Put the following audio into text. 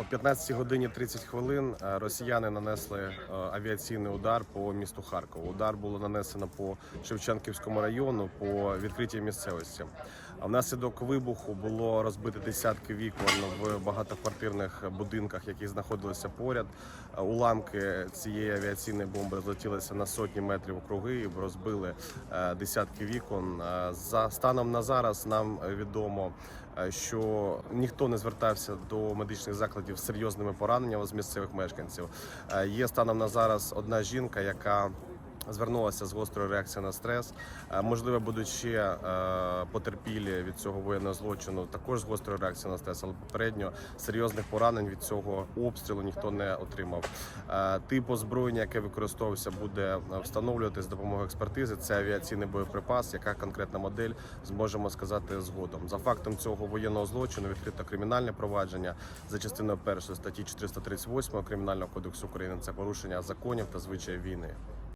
О 15 годині 30 хвилин е, росіяни нанесли е, авіаційний удар по місту Харкову. Удар було нанесено по Шевченківському району по відкритій місцевості. Внаслідок вибуху було розбито десятки вікон в багатоквартирних будинках, які знаходилися поряд. Е, Уламки цієї авіаційної бомби злетілися на сотні метрів округи і розбили десятки вікон. За станом на зараз нам відомо, що ніхто не звертався до медичних закладів з серйозними пораненнями з місцевих мешканців. Е, Є станом на зараз одна жінка, яка Звернулася з гострою реакцією на стрес. Е, Можливо, будуть ще е, потерпілі від цього воєнного злочину. Також з гострою реакцією на стрес, але попередньо серйозних поранень від цього обстрілу ніхто не отримав. Е, Тип озброєння, яке використовувався, буде встановлювати з допомогою експертизи. Це авіаційний боєприпас. Яка конкретна модель зможемо сказати згодом. За фактом цього воєнного злочину відкрито кримінальне провадження за частиною першої статті 438 кримінального кодексу України. Це порушення законів та звичаїв війни.